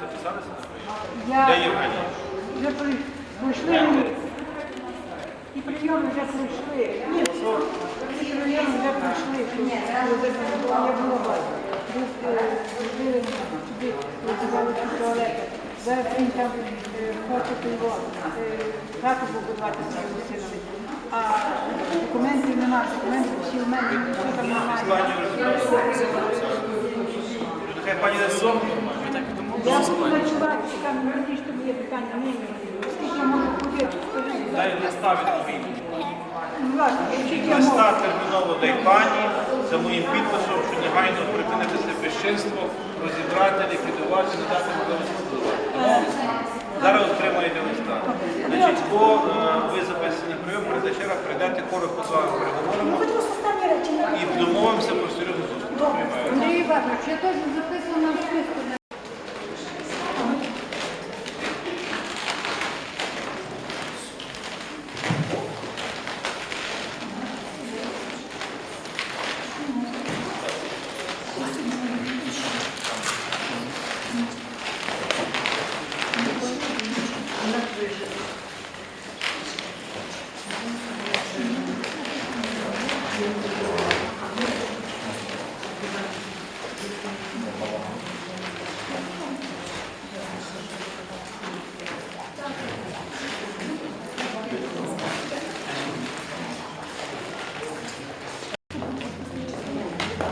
Записалися? Я Де Євгенія? вже при- пройшли. І прийоми вже пройшли. Ні, і вже пройшли. що. Ходили туди, роздавали ці туалети. Зараз він там е, хоче його хату побудувати своєму синові. А документів немає, документів всі в мене, нічого там немає. Нехай пані слово. Я буду ночувати, яка мені що є питання нині. Скільки я можу ходити? Дай листа я можу? Листа терміново дай пані за моїм підписом, що негайно припинити це безчинство, розібрати, ліквідувати, не дати можливості впливати. Зараз отримаєте листа. Значить, по е, ви записані прийом, передачера, прийдете, коротко з вами Ну, переговоримо не і домовимося про серйозну зустріч. Андрій Іванович, я теж записана в списку. Я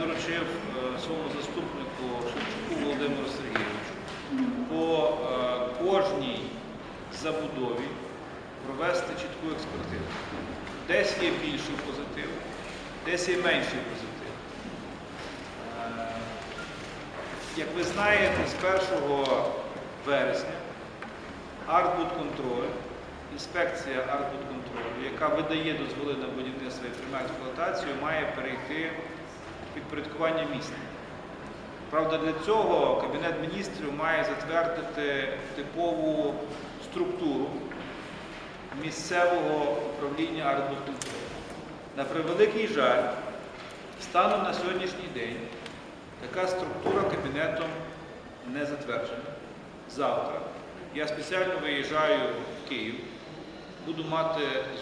доручив е, своєму заступнику Шевчуку Володимиру Сергійовичу по е, кожній забудові провести чітку експертизу. Десь є більший позитив, десь є менший позитив. Е, Як ви знаєте, з 1 вересня Артбудконтроль, інспекція Артбудконтролю, яка видає дозволи на будівництво і приймає експлуатацію, має перейти підпорядкування міста. Правда, для цього Кабінет міністрів має затвердити типову структуру місцевого управління Артбудконтролю. На превеликий жаль, станом на сьогоднішній день така структура кабінетом не затверджена. Завтра я спеціально виїжджаю в Київ, буду мати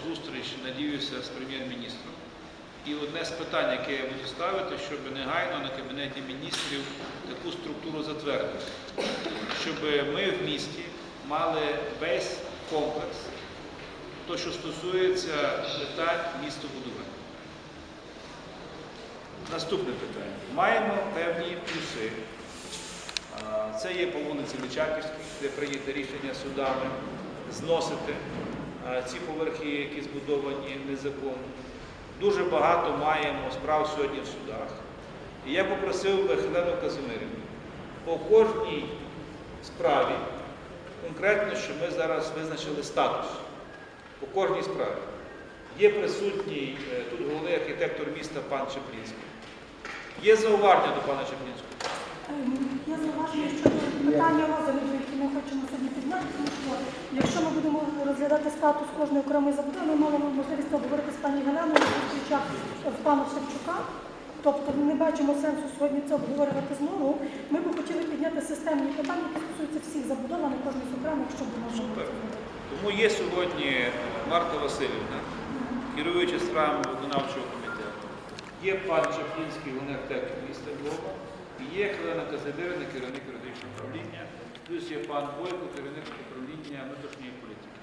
зустріч, надіюся, з прем'єр-міністром. І одне з питань, яке я буду ставити, щоб негайно на кабінеті міністрів таку структуру затвердити, щоб ми в місті мали весь комплекс, то, що стосується питань містобудування. Наступне питання. Маємо певні плюси. Це є по вулиці Личаківській, де прийняте рішення судами зносити ці поверхи, які збудовані незаконно. Дуже багато маємо справ сьогодні в судах. І я попросив би Хелену Казимирівну по кожній справі, конкретно, що ми зараз визначили статус по кожній справі. Є присутній е, тут головний архітектор міста пан Чеплінський. Є зауваження до пана Чеплінського. Ем, Я зауважую щодо питання розгляду, які ми хочемо сьогодні підняти, тому що якщо ми будемо розглядати статус кожної окремої забудови, ми маємо можливість обговорити з пані Галеною на зустрічах в пана Шевчука. Тобто ми не бачимо сенсу сьогодні це обговорювати знову. Ми б хотіли підняти системні питання, які стосуються всіх забудов, а не кожних окремих, щоб можна було це. Тому є сьогодні Марта Васильівна, керуюча справами виконавчого комітету. Є пан Чаплінський, архітектор міста Львова, є Хелена Казимирівна, керівник юридичного управління, плюс є пан Бойко, керівник управління внутрішньої політики.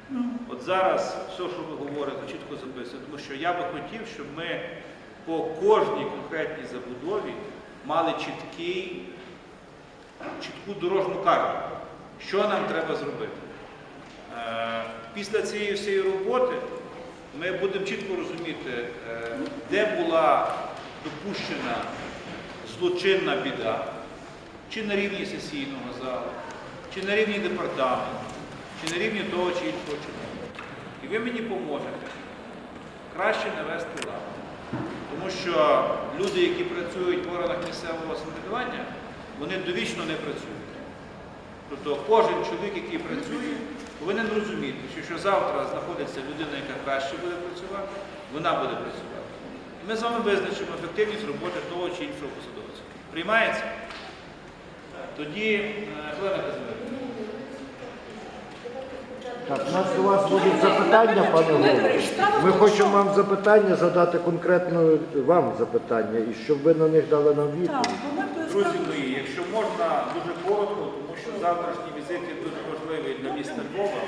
От зараз все, що ви говорите, чітко записано, тому що я би хотів, щоб ми по кожній конкретній забудові мали чіткий, чітку дорожну карту, що нам треба зробити. Е, Після цієї всієї роботи ми будемо чітко розуміти, е, де була допущена злочинна біда, чи на рівні сесійного залу, чи на рівні департаменту, чи на рівні того чи іншого чиновника. І ви мені поможете краще навести лад. Тому що люди, які працюють в органах місцевого самоврядування, вони довічно не працюють. Тобто кожен чоловік, який працює, повинен розуміти, що якщо завтра знаходиться людина, яка краще буде працювати, вона буде працювати. І ми з вами визначимо ефективність роботи того чи іншого посадовця. Приймається? Тоді, е, Хелена Казимирівна. Так, у нас до вас будуть запитання, пане голово. Ми хочемо вам запитання задати конкретно вам запитання, і щоб ви на них дали нам відповідь. Друзі мої, якщо можна, дуже коротко, тому що завтрашній візит є дуже важливий для міста Львова.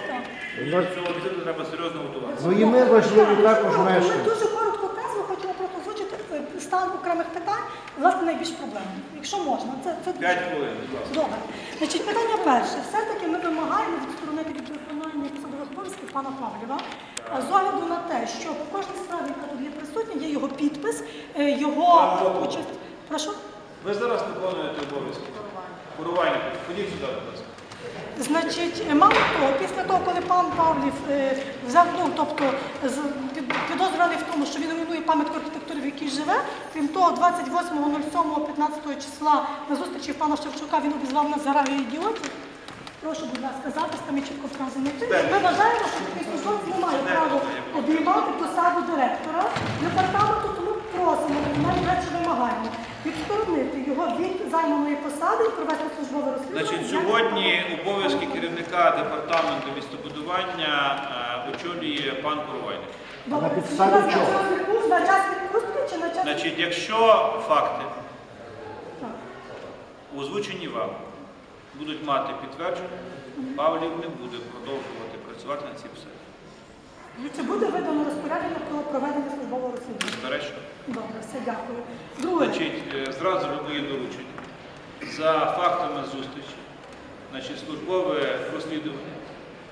І до цього візиту треба серйозно готуватися. Ну і ми важливі також Ми мешканці. дуже коротко тезу хочемо просто озвучити е, стан окремих питань, власне, найбільш проблемних. Якщо можна, це, це П'ять хвилин, будь ласка. Добре. Значить, питання перше. Все-таки ми вимагаємо відсторонити від виконання посадових обов'язків пана Павлєва. З огляду на те, що по кожній справі, яка тут є присутня, є його підпис, е, його участь. Прошу. Ви зараз виконуєте обов'язки. Курування. Ходіть сюди, будь ласка. Значить, е, мало того, після того, коли пан Павлів е, взяв, ну, тобто підозрюваний в тому, що він руйнує пам'ятку архітектури, в якій живе, крім того, 28.07.15 числа на зустрічі пана Шевчука він обізвав нас зараги ідіотів. Прошу, будь ласка, запис там є чітко вказано. Ми вважаємо, що такий службовець не має права обіймати посаду директора департаменту, тому просимо, навіть речі вимагаємо відсторонити його від займаної посади і провести службове розслідування. Значить, сьогодні обов'язки керівника департаменту містобудування е, очолює пан Курвайник. Добре, На підставі будь ласка, чого? На час відпустки чи на час Значить, якщо факти, Так. озвучені вам, будуть мати підтвердження, Павлів не буде продовжувати працювати на цій посаді. Чи буде видано розпорядження про проведення службового розслідування? Безперечно. Добре, все, дякую. Друге, Значить, е, зразу моє доручення. За фактами зустрічі, значить, службове розслідування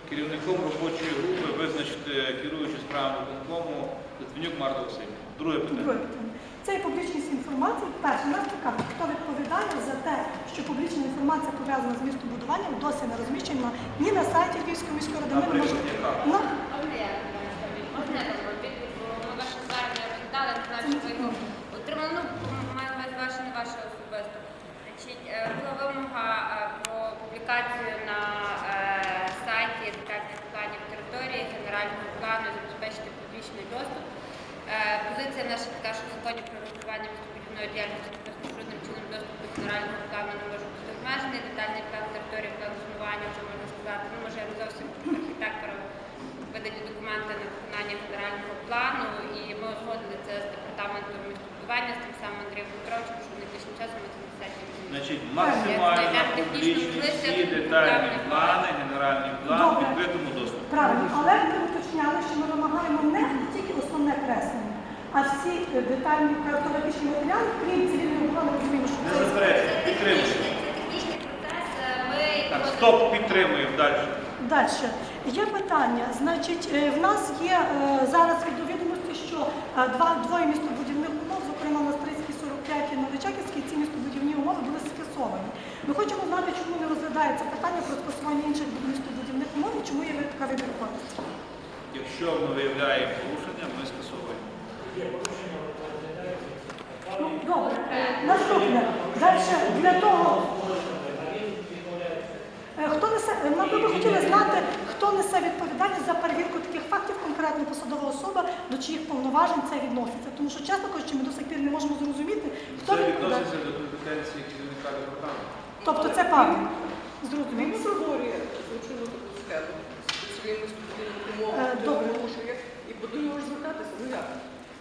керівником робочої групи визначити керуючу справами виконкому Литвинюк Марта Васильівна. Друге питання. друге питання. Це є публічність інформації. Перше, нас цікавить, хто відповідає за те, що публічна інформація пов'язана з містобудуванням досі не розміщена ні на сайті Львівської міської ради. Ми не можемо. Відповідь? Бо звернення розглядали, не знаю, чи ви його отримали. Ну, маю на ваше, особисто. Е, була вимога е, про публікацію на е, сайті детальних планів території, генерального плану, забезпечити публічний доступ. Позиція наша така, що в законі про регулювання містобудівної діяльності що жодним чином доступ до генерального плану не може бути обмежений. Детальний план території, план зонування, вже можна сказати, ну може не зовсім архітектором видані документи на виконання генерального плану, і ми узгодили це з містобудування, з тим самим Андрієм Петровичем, що найближчим часом ми. Значить, максимально публічні всі детальні плани, генеральний план в Добре. відкритому доступі. Правильно, але ми уточняли, що ми вимагаємо не тільки основне креслення, а всі е, детальні картографічні матеріали, крім цивільного плану, розуміємо, що Не це заперечуємо, Це підтримуємо. технічний, це технічний процес. е, Ми Так, його стоп, підтримуємо далі. Далі. Є питання. Значить, е, в нас є е, зараз від довідомості, що е, два, двоє містобудівних умов, зокрема на Стрийській 45 і Новичаківській, ці містобудівні умови були скасовані. Ми хочемо знати, чому не розглядається питання про скасування інших містобудівних умов і чому є така вибірковість. Якщо ми виявляємо порушення, ми скасовуємо. Ну, добре. Е, Наступне. Далі для того. Е, Хто несе, е, ми би хотіли знати, хто несе відповідальність за перевірку таких фактів, конкретно посадова особа, до чиїх повноважень це відноситься. Тому що, чесно кажучи, ми до сих пір не можемо зрозуміти, хто Це відноситься до компетенції керівника департаменту. Тобто це певно. Зрозуміло. Він створює злочинну таку схему з своїми студентами умови, Е, добре. порушує, і до нього ж звертатися, ну як?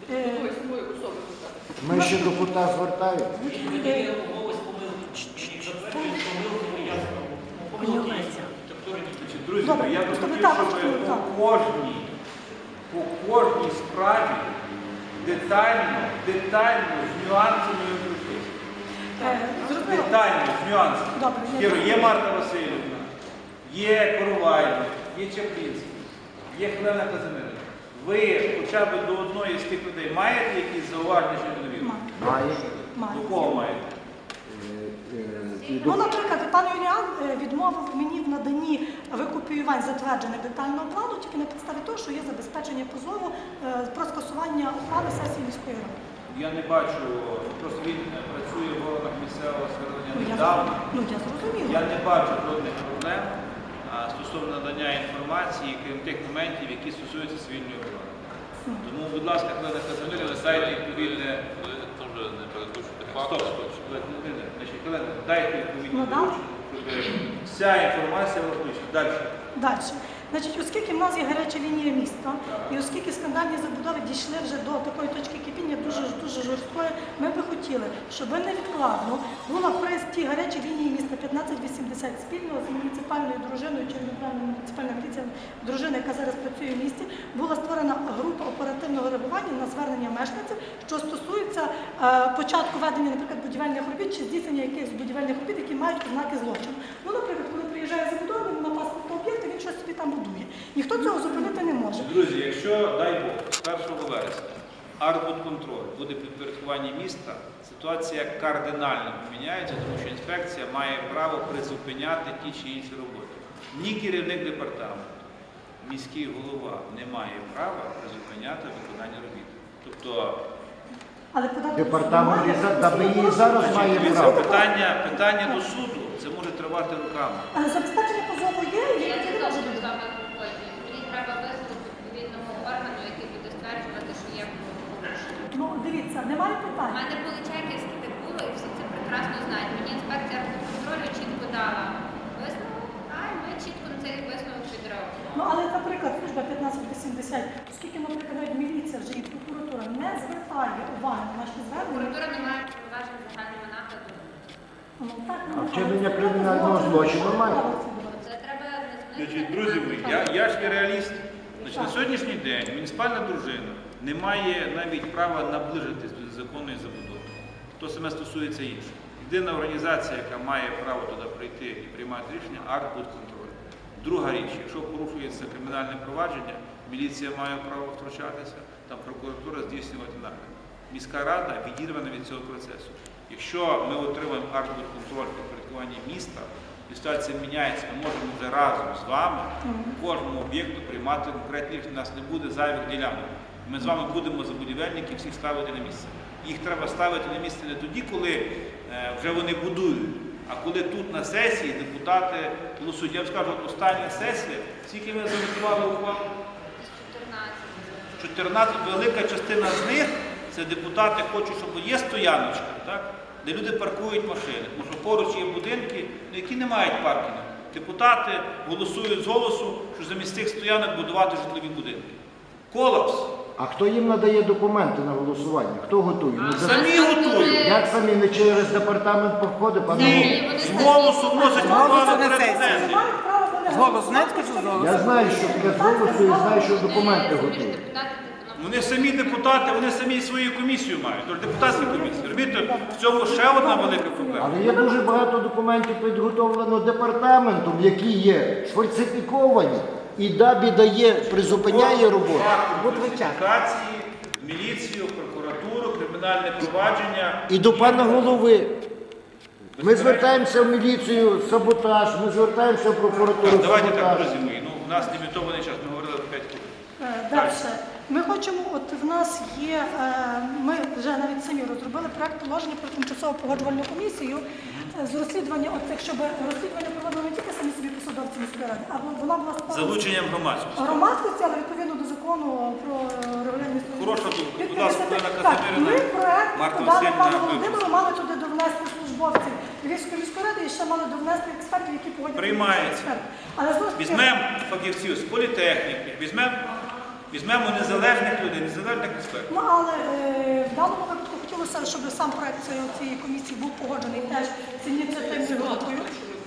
До Е. такої самої особи звертатися. Ми ще до кута звертаємо. Е, Друзі, Добре, я би просто хотів, так, щоб просто так. по кожній, по кожній справі детально, детально, з нюансами пройти. е, Зрозуміло. Детально, з нюансами. Добре, я Кіро, є. Марта Васильівна, є Коровайна, є Чаплінський, є Хелена Казимирівна. Ви хоча б до одної з тих людей маєте якісь зауваження щодо довіри? Маю. Маю. До кого маєте? Ну, наприклад, пан Юліан е, відмовив мені в наданні викопіювань затверджених детального плану тільки на підставі того, що є забезпечення позову е, про скасування ухвали сесії міської ради. Я не бачу, просто він е, працює в органах місцевого Ну, я, недавно. ну, я зрозуміла. Я не бачу жодних проблем а, стосовно надання інформації, крім тих моментів, які стосуються цивільної оборони. Тому, будь ласка, Хелена Казимирівна, дайте відповідне. Ви теж не передбачите Стоп, стоп, значить, Хелена, дайте відповідь, щоб вся інформація була включена. Далі. Далі. Значить, оскільки в нас є гаряча лінія міста, і оскільки скандальні забудови дійшли вже до такої точки кипіння дуже дуже жорсткої, ми би хотіли, щоб невідкладно була при тій гарячій лінії міста 1580 спільно з муніципальною дружиною чи муніципальна міліція дружини, яка зараз працює в місті, була створена група оперативного реагування на звернення мешканців, що стосується е, початку ведення, наприклад, будівельних робіт чи здійснення якихось будівельних робіт, які мають ознаки злочину. Ну, наприклад, коли приїжджає забудовник на паспортний об'єкт, він щось собі там будує. Ніхто цього зупинити не може. Друзі, якщо, дай Бог, 1 вересня арбудконтроль буде під підпорядкуванні міста, ситуація кардинально поміняється, тому що інспекція має право призупиняти ті чи інші роботи. Ні керівник департаменту, міський голова не має права призупиняти виконання робіт. Тобто Але Департамент і зараз дивіться, право. питання, питання до суду це може тривати роками. Але забезпечення є, Я не зовсім з бути. вами погоджуюсь. Мені треба висновок відповідного органу, який буде стверджувати, що є порушення. Ну, дивіться, немає питань. У мене були чеківські так було, і всі це прекрасно знають. Мені інспекція контролю чітко дала висновок, а ми чітко на цей висновок відреагували. Ну, але, наприклад, служба 1580, оскільки, наприклад, навіть міліція вже і прокуратура не звертає уваги на наші звернення, Прокуратура не має повноважень загального нагляду. ну, так, А вчинення кримінального злочину має. Значить, друзі мої, я, я ж є реаліст. Значить, на сьогоднішній день муніципальна дружина не має навіть права наближитись до незаконної забудови. То саме стосується інших. Єдина організація, яка має право туди прийти і приймати рішення, акт будконтролю. Друга річ, якщо порушується кримінальне провадження, міліція має право втручатися, там прокуратура здійснювати нагляд. Міська рада відірвана від цього процесу. Якщо ми отримаємо актовий контроль підпорядкування міста, ситуація міняється, ми можемо вже разом з вами по кожному об'єкту приймати конкретні рішення. У нас не буде зайвих ділянок. Ми з вами будемо за будівельників всіх ставити на місце. Їх треба ставити на місце не тоді, коли е, вже вони будують, а коли тут на сесії депутати голосують. Я вам скажу, остання сесія, скільки ми зареєстрували ухвалу? 14, велика частина з них це депутати хочуть, щоб є стояночка, так? Де люди паркують машини. Тому що поруч є будинки, ну, які не мають паркінгу. Депутати голосують з голосу, що замість цих стоянок будувати житлові будинки. Колапс. А хто їм надає документи на голосування? Хто готує? Ну, за- Самі готують. Як самі не через департамент проходить, пане голово? Ні, з голосу вносять ухвалу на. Мають Голос, знаєте, що з голосу? Я знаю, що таке з голосу і знаю, що документи готують. Вони самі депутати, вони самі свою комісію мають, тож депутатські комісії. Розумієте, в цьому ще одна велика проблема. Але є дуже багато документів підготовлено департаментом, які є сфальсифіковані, і ДАБІ дає, призупиняє роботу. Фортифікації, міліцію, прокуратуру, кримінальне провадження. І до пана голови. Ми звертаємося в міліцію, саботаж, ми звертаємося в прокуратуру, давайте так, друзі мої. Ну, у нас лімітований час, ми говорили 5 хвилин. Далі. Ми хочемо, от в нас є, е, ми вже навіть самі розробили проект положення про тимчасову погоджувальну комісію з розслідування, от якщо б розслідування проводили не тільки самі собі посадовці міської ради, а вона була Залученням громадськості. громадськості, але відповідно до закону про регулярні. Хороша думка. Будь ласка, 50 Олена Так, ми проект подали пану Володимиру, мали туди довнести службовців Львівської міської ради і ще мали довнести експертів, які погодять. Приймається. Але знову Візьмемо фахівців з політехніки, візьмемо візьмемо незалежних людей, незалежних експертів. Ну, але е, в даному випадку хотілося, щоб сам проект цієї, цієї комісії був погоджений теж з ініціативною групою.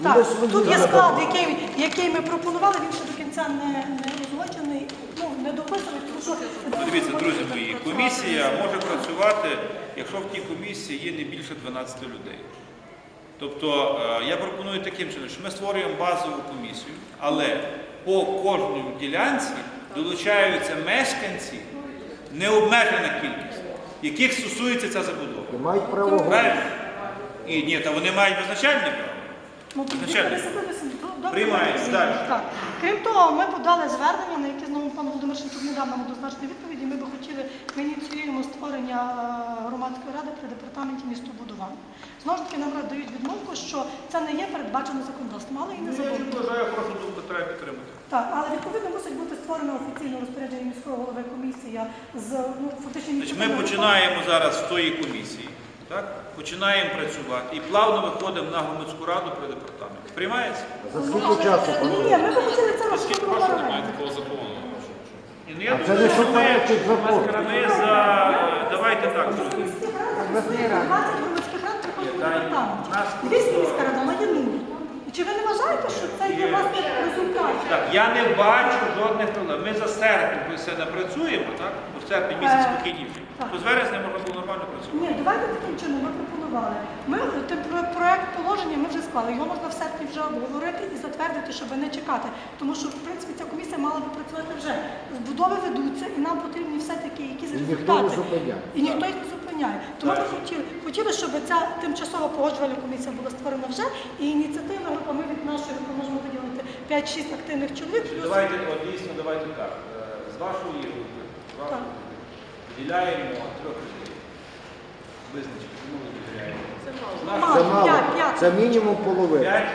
Так, тут є склад, який, який ми пропонували, він ще до кінця не, не узгоджений, ну, не дописаний, тому що... Ну, Дивіться, друзі мої, комісія може працювати, якщо в тій комісії є не більше 12 людей. Тобто е, я пропоную таким чином, що ми створюємо базову комісію, але по кожній ділянці долучаються мешканці, необмежена кількість, яких стосується ця забудова. І мають право голосу. Правильно? І ні, та вони мають визначальне право. Ну, тоді Звичайно. пересадилися, ну, добре, Приймається, добре. далі. Так. Крім того, ми подали звернення, на яке знову пан Володимир Шевчук не дав нам однозначної відповіді. Ми би хотіли, ми ініціюємо створення е, громадської ради при департаменті містобудування. Знову ж таки, нам дають відмовку, що це не є передбачено законодавством, але і не Я заборонено. вважаю, хорошу думку треба підтримати. Так, але відповідно мусить бути створена офіційне розпорядження міського голови комісія з ну, фактично Значить, ми починаємо зараз з тої комісії, так? починаємо працювати і плавно виходимо на громадську раду при департаменті. Приймається? За скільки часу, Ні, ми б хотіли це розширити. прошу, немає такого закону. Ні, ну, я А це думаю, не що ми, суперечить закону. ми за... Давайте так. друзі. 20 громадських рад приходить Дай, департамент. нас Львівська міська рада має нуль. Чи ви не вважаєте, що це є власне результат? Так, я не бачу жодних проблем. Ми за серпень ми все напрацюємо, так? Бо в серпні місяць Е, спокійніше. так. То з вересня можна було нормально працювати. Ні, давайте таким чином ми пропонували. Ми тим про- проект положення ми вже склали. Його можна в серпні вже обговорити і затвердити, щоб не чекати. Тому що в принципі ця комісія мала би працювати вже. Збудови ведуться, і нам потрібні все-таки якісь І ніхто результати. зупиняє. І ніхто їх не зупиняє. Тому ми хотіли, хотіли, щоб ця тимчасова погоджувальна комісія була створена вже, і ініціативна група, ми від нашої групи можемо виділити 5-6 активних чоловік. Плюс Давайте, от дійсно, давайте так. Е, З вашої групи, з вашої групи, виділяємо трьох людей. Визначити, кому ви виділяєте. З нашої Мало. Це мало. П'ять, п'ять. Це мінімум половини. п'ять.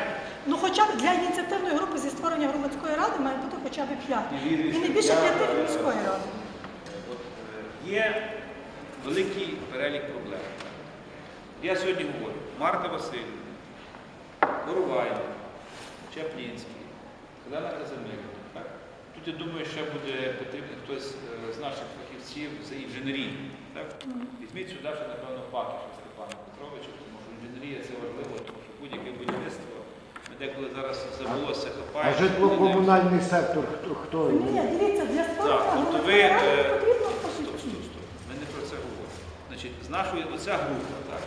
Ну, хоча б для ініціативної групи зі створення громадської ради має бути хоча б 5. Ні, І не більше п'яти від е, міської ради. От, е, Є великий перелік проблем. Я сьогодні говорю, Марта Васильівна, Боровай, Чаплінський, Олена Казимирівна. Тут, я думаю, ще буде потрібен хтось е, з наших фахівців з інженерії. Так? Візьміть сюди ще, напевно, Пакіша Степана Петровича, тому що інженерія це важливо, тому що будь-яке будівництво, ми деколи зараз за волосся А хапаємо. житлово-комунальний сектор хто? Ні, дивіться, для Так, тобто ви, громадської ради е, потрібно Стоп, фахівці. стоп, стоп. Ми не про це говоримо. Значить, з нашої оця група, так,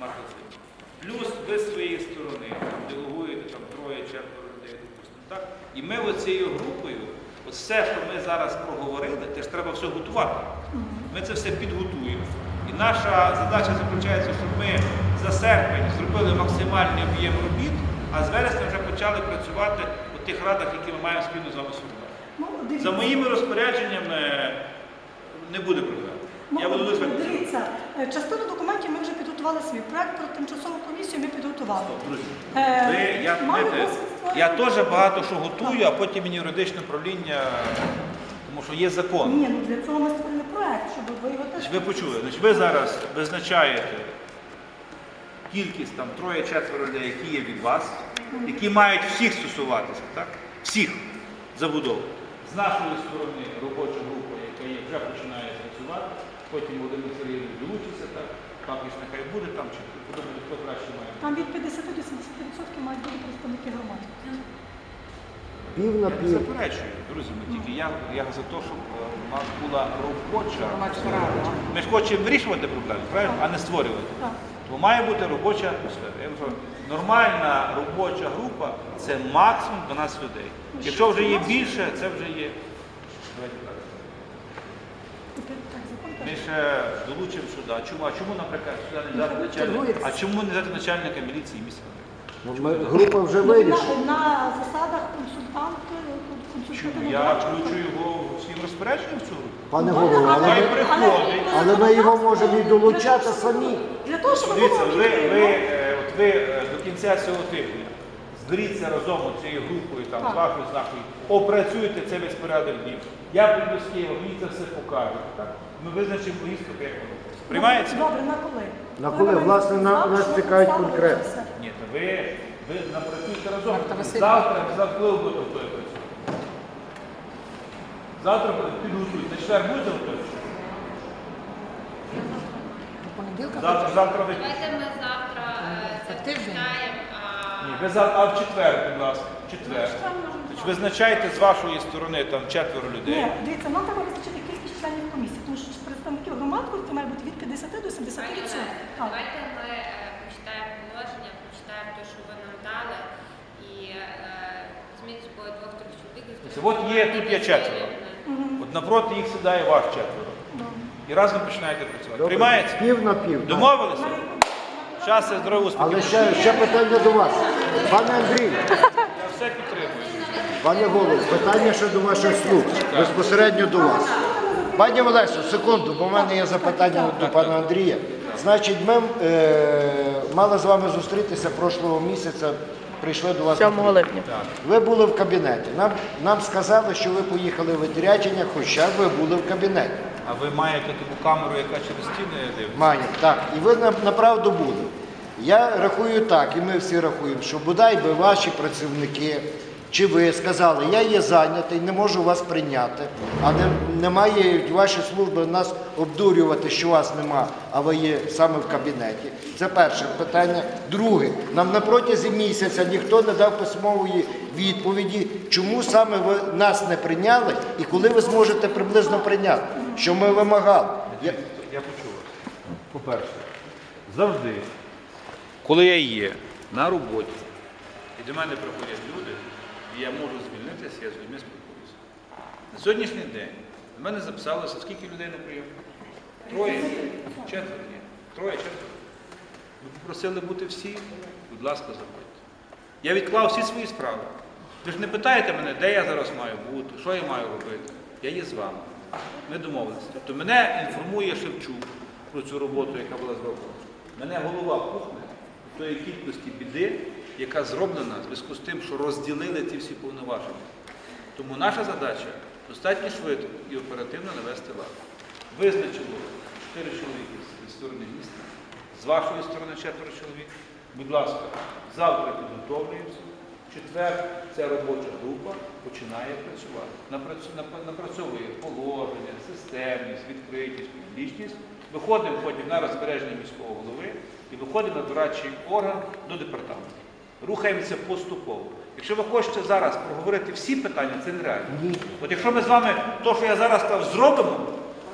Васильівна, плюс ви з своєї сторони делегуєте там троє, четверо людей, допустимо, так? І ми оцією групою, от все, що ми зараз проговорили, теж треба все готувати. Ми це все підготуємо. І наша задача заключається, щоб ми за серпень зробили максимальний об'єм робіт, а з вересня вже почали працювати у тих радах, які ми маємо спільно з вами сформувати. Ну. За моїми розпорядженнями не буде проблем. Я буду Ну, визвати. Дивіться, е, частину документів ми вже підготували свій. Проект про тимчасову комісію ми підготували. Друзі, Е, ви, я, знаєте, я теж багато що готую, а потім мені юридичне управління, тому що є закон. Ні, ну для цього ми створили проект, щоб ви його теж. Ви почули, значить, ви зараз визначаєте кількість там троє-четверо людей, які є від вас, які мають всіх стосуватися, так? Всіх забудов. З нашої сторони робоча група, яка є, вже починає працювати, потім Володимир Сергійович долучиться, так? Папіч нехай буде там, чи подумайте, хто краще має. Там від 50 до 70% мають бути представники громади. Пів на Я не пів. заперечую, друзі, ми тільки я, я за те, щоб е, у нас була робоча. Ми ж хочемо вирішувати проблеми, правильно? А не створювати. Так. Бо має бути робоча атмосфера. Я кажу, нормальна робоча група це максимум 12 людей. Якщо вже є більше, це вже є. Давайте Ми ще долучимо сюди. А чому, а чому, наприклад, сюди не взяти начальника? А чому не взяти начальника міліції місцевої? Ну, ми- Група вже Ну, вирішила. на, на засадах консультант, Чому? Я включу його всім розпорядженням в цю групу. Пане голово, Хай але, приходить. але ми його можемо і долучати самі. Для того, щоб Дивіться, ви, ви, е, от ви е, до кінця цього тижня зберіться разом з цією групою, там, з Так. вашою знакою, опрацюйте цей весь порядок днів. Я прийду з Києва, мені це все покажуть. Так? Ми визначимо поїздку, як воно. Приймається? Добре, на коли? На коли? Власне, на- нас цікавить конкретно. Ні, то ви, ви напрацюєте разом. Завтра, завтра коли ви будете готові працювати? Завтра підготуйте. На четвер будете готові? Завтра, завтра ви. Давайте ми завтра е, це почитаємо. а Ні, ви за а в четвер, будь ласка, в четвер. Значить, визначайте з вашої сторони там четверо людей. Ні, дивіться, нам треба визначити кількість членів комісії, громадськості має бути від 50 до 70 Пані Так. Давайте ми е, почитаємо положення, почитаємо те, що ви нам дали, і е, змін собою двох-трьох чоловік. Це от є, тут є четверо. От напроти їх сідає ваш четверо. І разом починаєте працювати. Добре. Приймається? Пів на пів. Домовилися? Щастя, здоров'я, успіхів. Але ще, ще питання до вас. Пане Андрій, Я все підтримую. пане голово, питання ще до ваших слуг, безпосередньо до вас. Пані Олесю, секунду, бо в мене є запитання до пана Андрія. Значить, ми е, мали з вами зустрітися прошлого місяця, прийшли до вас. 7 липня. Ви були в кабінеті. Нам, нам сказали, що ви поїхали в відрядження, хоча ви були в кабінеті. А ви маєте таку камеру, яка через стіни дивиться? Маємо, так. І ви на- направду були. Я рахую так, і ми всі рахуємо, що бодай би ваші працівники чи ви сказали, я є зайнятий, не можу вас прийняти, а не, не мають ваші служби нас обдурювати, що вас нема, а ви є саме в кабінеті. Це перше питання. Друге, нам на протязі місяця ніхто не дав письмової відповіді, чому саме ви нас не прийняли і коли ви зможете приблизно прийняти, що ми вимагали. Я- Я почув вас. По-перше, завжди, коли я є на роботі, і до мене приходять люди, і я можу звільнитися, я з людьми спілкуюся. На сьогоднішній день до мене записалося, скільки людей на прийом? Троє? Четверо є. Троє, четверо. Ви попросили бути всі, будь ласка, заходьте. Я відклав всі свої справи. Ви ж не питаєте мене, де я зараз маю бути, що я маю робити. Я є з вами. Ми домовилися. Тобто мене інформує Шевчук про цю роботу, яка була зроблена. Мене голова пухне до тої кількості біди, яка зроблена в зв'язку з тим, що розділили ці всі повноваження. Тому наша задача достатньо швидко і оперативно навести лад. Визначило чотири чоловіки зі сторони міста, з вашої сторони четверо чоловік. Будь ласка, завтра підготовлюємося. Четвер ця робоча група починає працювати. Напрацьовує положення, системність, відкритість, публічність. Виходимо потім на розбереження міського голови і виходимо на дорадчий орган до департаменту. Рухаємося поступово. Якщо ви хочете зараз проговорити всі питання, це нереально. От якщо ми з вами то, що я зараз сказав, зробимо,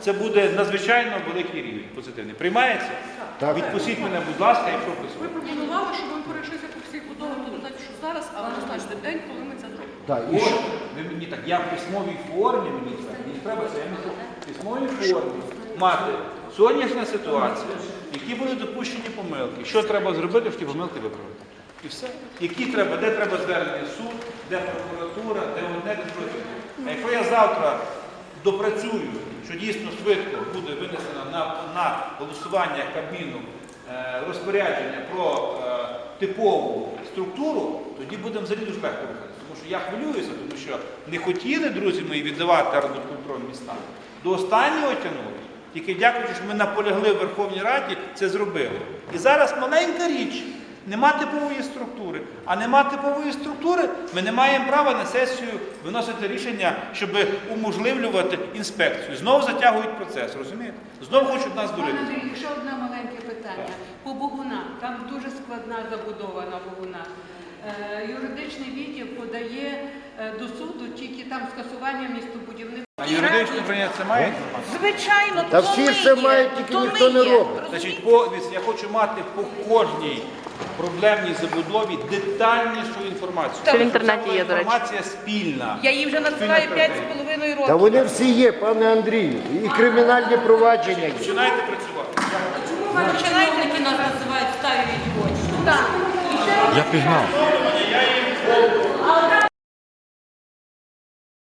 це буде надзвичайно великий рівень позитивний. Приймається? Так. Відпустіть мене, будь ласка, якщо Ви працює. пропонували, щоб ми перейшлися по всіх будовах, не додати, що зараз, але назначити день, коли ми це зробимо. Так, і що? ви мені так, я в письмовій формі мені це. Мені треба це, я можу в письмовій формі мати Сьогоднішня ситуація, які були допущені помилки, що треба зробити, щоб ті помилки виправити. І все. Які треба, де треба звернення суд, де прокуратура, де одне, де. А якщо я завтра допрацюю, що дійсно швидко буде винесено на, на голосування Кабміну е, розпорядження про е, типову структуру, тоді будемо взагалі дуже легко рухатися. Тому що я хвилююся, тому що не хотіли, друзі мої, віддавати арбудконтроль містам. До останнього тягнули. Тільки дякуючи, що ми наполягли в Верховній Раді, це зробили. І зараз маленька річ. Нема типової структури. А нема типової структури, ми не маємо права на сесію виносити рішення, щоб уможливлювати інспекцію. Знову затягують процес, розумієте? Знову хочуть нас Пане. Андрій, ще одне маленьке питання. По Богунах, там дуже складна забудова на Богунах. Е, юридичний відділ подає е, до суду тільки там скасування містобудівних. А юридичне прийняття це має інформацію? Звичайно, Та то всі ми це є, мають, тільки то ніхто ми не є. робить. Значить, по, я хочу мати по кожній проблемній забудові детальнішу інформацію. Це в інтернеті є, до речі. Інформація спільна. Я їй вже надсилаю Спільна 5,5 років. Та вони всі є, пане Андрію, і кримінальні провадження є. Починайте працювати. Починайте, нас називають старі очі. Так. Я пігнав.